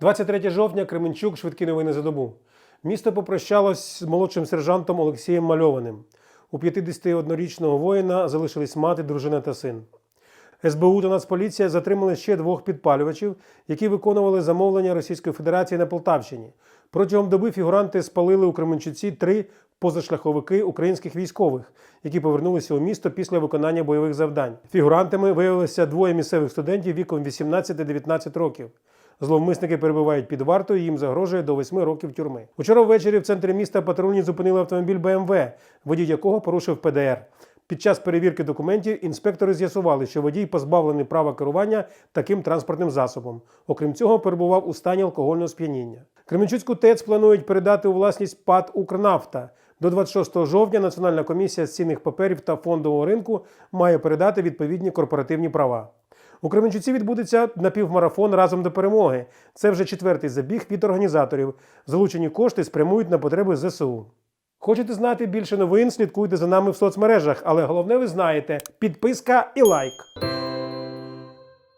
23 жовтня Кременчук, швидкі новини за добу. Місто попрощалось з молодшим сержантом Олексієм Мальованим. У 51-річного воїна залишились мати, дружина та син. СБУ та Нацполіція затримали ще двох підпалювачів, які виконували замовлення Російської Федерації на Полтавщині. Протягом доби фігуранти спалили у Кременчуці три позашляховики українських військових, які повернулися у місто після виконання бойових завдань. Фігурантами виявилися двоє місцевих студентів віком 18-19 років. Зловмисники перебувають під вартою, їм загрожує до 8 років тюрми. Учора ввечері в центрі міста патрульні зупинили автомобіль БМВ, водій якого порушив ПДР. Під час перевірки документів інспектори з'ясували, що водій позбавлений права керування таким транспортним засобом. Окрім цього, перебував у стані алкогольного сп'яніння. Кременчуцьку ТЕЦ планують передати у власність ПАД «Укрнафта». До 26 жовтня Національна комісія з цінних паперів та фондового ринку має передати відповідні корпоративні права. У Кременчуці відбудеться напівмарафон разом до перемоги. Це вже четвертий забіг від організаторів. Залучені кошти спрямують на потреби ЗСУ. Хочете знати більше новин? Слідкуйте за нами в соцмережах, але головне ви знаєте: підписка і лайк.